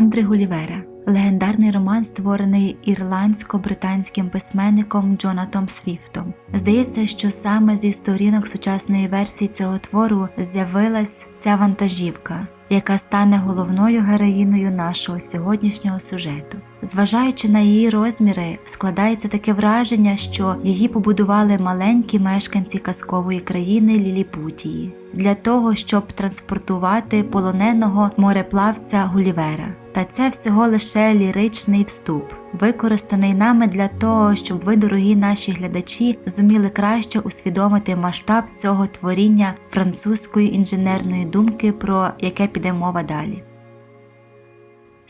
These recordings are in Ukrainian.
Мандри Гулівера. Легендарний роман, створений ірландсько-британським письменником Джонатом Свіфтом. Здається, що саме зі сторінок сучасної версії цього твору з'явилась ця вантажівка, яка стане головною героїною нашого сьогоднішнього сюжету. Зважаючи на її розміри, складається таке враження, що її побудували маленькі мешканці казкової країни Ліліпутії для того, щоб транспортувати полоненого мореплавця Гулівера. Та це всього лише ліричний вступ, використаний нами для того, щоб ви, дорогі наші глядачі, зуміли краще усвідомити масштаб цього творіння французької інженерної думки, про яке піде мова далі.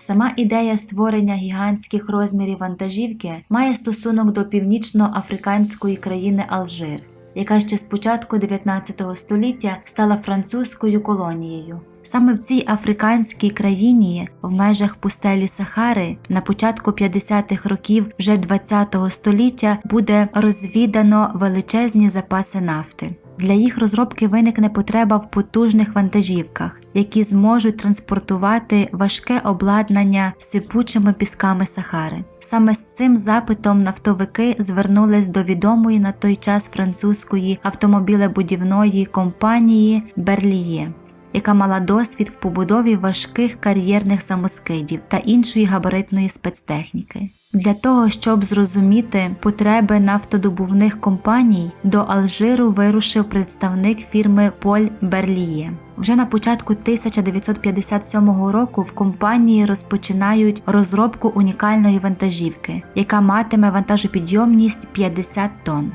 Сама ідея створення гігантських розмірів вантажівки має стосунок до північноафриканської країни Алжир, яка ще з початку 19 століття стала французькою колонією. Саме в цій африканській країні, в межах пустелі Сахари, на початку 50-х років вже 20-го століття буде розвідано величезні запаси нафти. Для їх розробки виникне потреба в потужних вантажівках, які зможуть транспортувати важке обладнання сипучими пісками Сахари. Саме з цим запитом нафтовики звернулись до відомої на той час французької автомобілебудівної компанії Берліє яка мала досвід в побудові важких кар'єрних самоскидів та іншої габаритної спецтехніки. Для того, щоб зрозуміти потреби нафтодобувних компаній, до Алжиру вирушив представник фірми Поль Берліє. Вже на початку 1957 року в компанії розпочинають розробку унікальної вантажівки, яка матиме вантажопідйомність 50 тонн.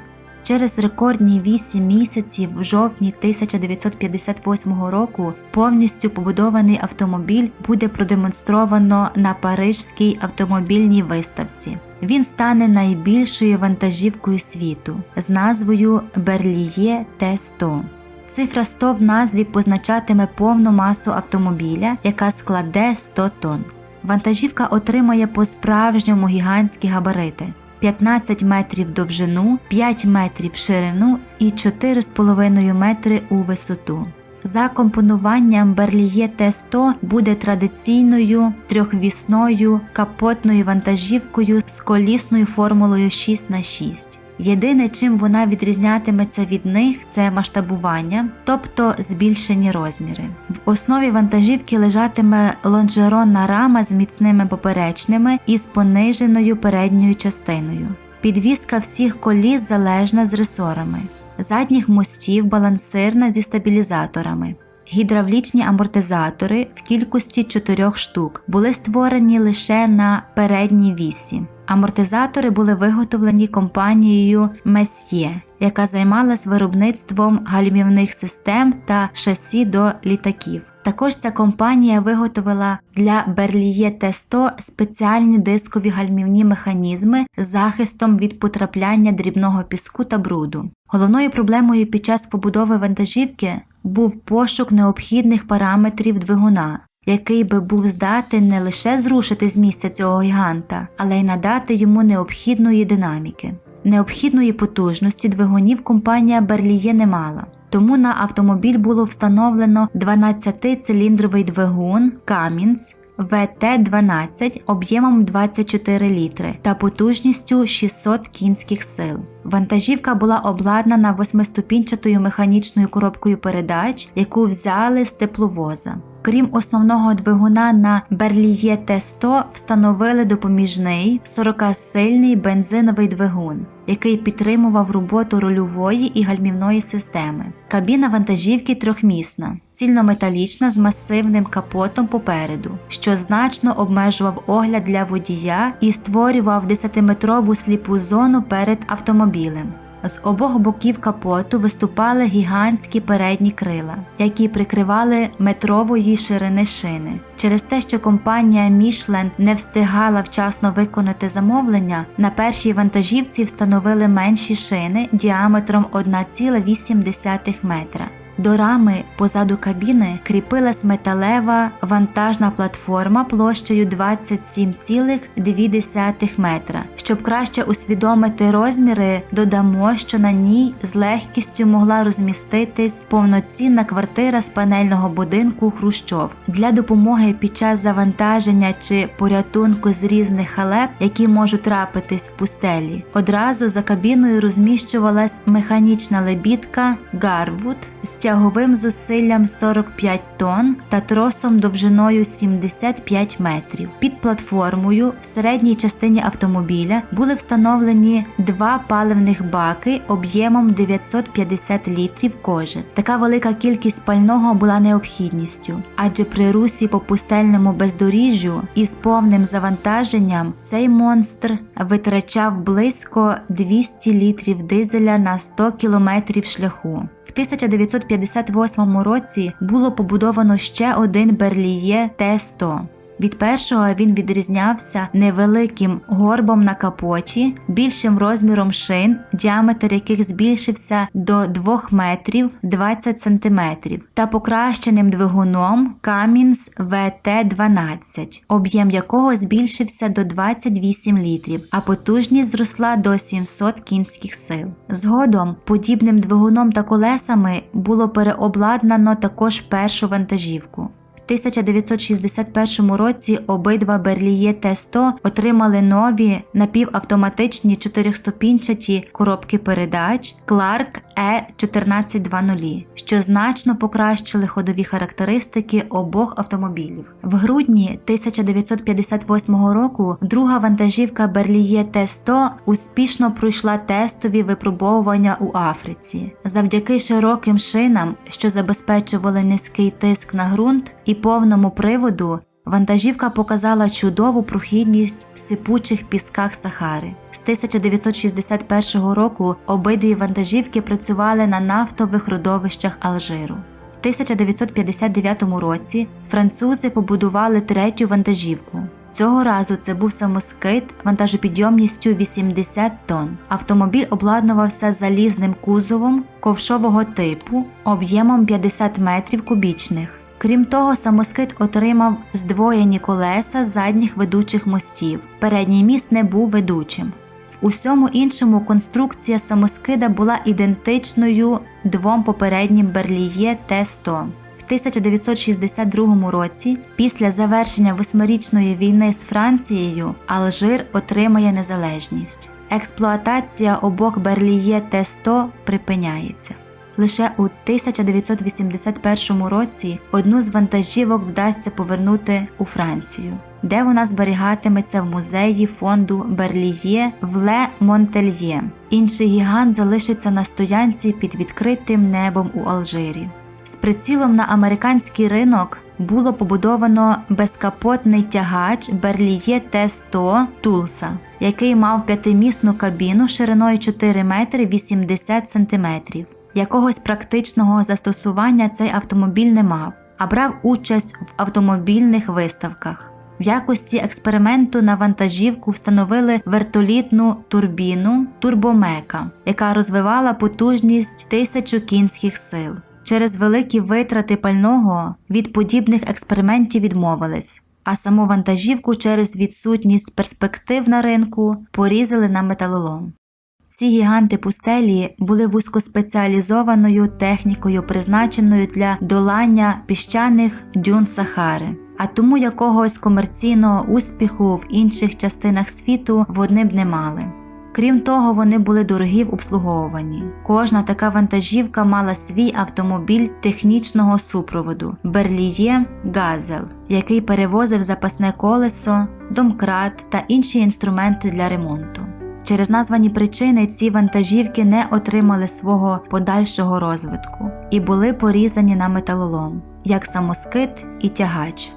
Через рекордні 8 місяців в жовтні 1958 року повністю побудований автомобіль буде продемонстровано на Парижській автомобільній виставці. Він стане найбільшою вантажівкою світу з назвою Берліє Т-100. Цифра 100 в назві позначатиме повну масу автомобіля, яка складе 100 тонн. Вантажівка отримає по справжньому гігантські габарити. 15 метрів довжину, 5 метрів в ширину і 4,5 метри у висоту. За компонуванням Берліє Т-100 буде традиційною трьохвісною капотною вантажівкою з колісною формулою 6х6. Єдине, чим вона відрізнятиметься від них, це масштабування, тобто збільшені розміри. В основі вантажівки лежатиме лонжеронна рама з міцними поперечними і з пониженою передньою частиною. Підвізка всіх коліс залежна з ресорами, задніх мостів балансирна зі стабілізаторами. Гідравлічні амортизатори в кількості чотирьох штук були створені лише на передній вісі. Амортизатори були виготовлені компанією Messier, яка займалась виробництвом гальмівних систем та шасі до літаків. Також ця компанія виготовила для Берліє Т-100 спеціальні дискові гальмівні механізми з захистом від потрапляння дрібного піску та бруду. Головною проблемою під час побудови вантажівки був пошук необхідних параметрів двигуна, який би був здатен не лише зрушити з місця цього гіганта, але й надати йому необхідної динаміки. Необхідної потужності двигунів компанія Берліє не мала. Тому на автомобіль було встановлено 12-циліндровий двигун Cummins ВТ-12 об'ємом 24 літри та потужністю 600 кінських сил. Вантажівка була обладнана восьмиступінчатою механічною коробкою передач, яку взяли з тепловоза. Крім основного двигуна на Берліє Т-100 встановили допоміжний 40-сильний бензиновий двигун, який підтримував роботу рульової і гальмівної системи. Кабіна вантажівки трьохмісна, цільнометалічна з масивним капотом попереду, що значно обмежував огляд для водія і створював 10-метрову сліпу зону перед автомобілем. З обох боків капоту виступали гігантські передні крила, які прикривали метрової ширини шини. Через те, що компанія Мішлен не встигала вчасно виконати замовлення, на першій вантажівці встановили менші шини діаметром 1,8 метра. До рами позаду кабіни кріпилась металева вантажна платформа площею 27,2 метра. Щоб краще усвідомити розміри, додамо, що на ній з легкістю могла розміститись повноцінна квартира з панельного будинку Хрущов для допомоги під час завантаження чи порятунку з різних халеп, які можуть трапитись в пустелі. Одразу за кабіною розміщувалась механічна лебідка Гарвуд з тяговим зусиллям 45 тонн та тросом довжиною 75 метрів. Під платформою в середній частині автомобіля були встановлені два паливних баки об'ємом 950 літрів кожен. Така велика кількість пального була необхідністю, адже при русі по пустельному бездоріжжю із повним завантаженням цей монстр витрачав близько 200 літрів дизеля на 100 кілометрів шляху. В 1958 році було побудовано ще один Берліє Т-100. Від першого він відрізнявся невеликим горбом на капоті, більшим розміром шин, діаметр яких збільшився до 2 метрів 20 сантиметрів, та покращеним двигуном Cummins VT-12, об'єм якого збільшився до 28 літрів, а потужність зросла до 700 кінських сил. Згодом подібним двигуном та колесами було переобладнано також першу вантажівку. В 1961 році обидва Берліє Т-100 отримали нові напівавтоматичні чотирьохступінчаті коробки передач. Clark E1420, що значно покращили ходові характеристики обох автомобілів. В грудні 1958 року друга вантажівка Берліє Т-100 успішно пройшла тестові випробовування у Африці. Завдяки широким шинам, що забезпечували низький тиск на ґрунт і повному приводу, вантажівка показала чудову прохідність в сипучих пісках Сахари. З 1961 року обидві вантажівки працювали на нафтових родовищах Алжиру. В 1959 році французи побудували третю вантажівку. Цього разу це був самоскид вантажопідйомністю 80 тонн. Автомобіль обладнувався залізним кузовом ковшового типу об'ємом 50 метрів кубічних. Крім того, самоскид отримав здвоєні колеса задніх ведучих мостів. Передній міст не був ведучим. В усьому іншому конструкція самоскида була ідентичною двом попереднім Берліє Т-100. В 1962 році, після завершення восьмирічної війни з Францією, Алжир отримає незалежність. Експлуатація обох Берліє Т-100 припиняється. Лише у 1981 році одну з вантажівок вдасться повернути у Францію, де вона зберігатиметься в музеї фонду Берліє в Ле Монтельє. Інший гігант залишиться на стоянці під відкритим небом у Алжирі. З прицілом на американський ринок було побудовано безкапотний тягач Берліє Т-100 Тулса, який мав п'ятимісну кабіну шириною 4 метри 80 сантиметрів. Якогось практичного застосування цей автомобіль не мав, а брав участь в автомобільних виставках. В якості експерименту на вантажівку встановили вертолітну турбіну турбомека, яка розвивала потужність тисячу кінських сил. Через великі витрати пального від подібних експериментів відмовились, а саму вантажівку через відсутність перспектив на ринку порізали на металолом. Ці гіганти пустелі були вузькоспеціалізованою технікою, призначеною для долання піщаних дюн Сахари, а тому якогось комерційного успіху в інших частинах світу вони б не мали. Крім того, вони були дорогі в обслуговуванні. Кожна така вантажівка мала свій автомобіль технічного супроводу Берліє Газел, який перевозив запасне колесо, домкрат та інші інструменти для ремонту. Через названі причини ці вантажівки не отримали свого подальшого розвитку і були порізані на металолом, як самоскид і тягач,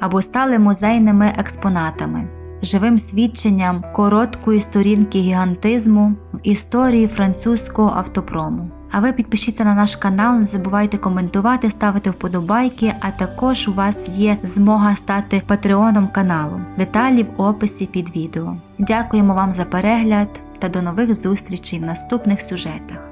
або стали музейними експонатами, живим свідченням короткої сторінки гігантизму в історії французького автопрому. А ви підпишіться на наш канал, не забувайте коментувати, ставити вподобайки, а також у вас є змога стати патреоном каналу. Деталі в описі під відео. Дякуємо вам за перегляд та до нових зустрічей в наступних сюжетах.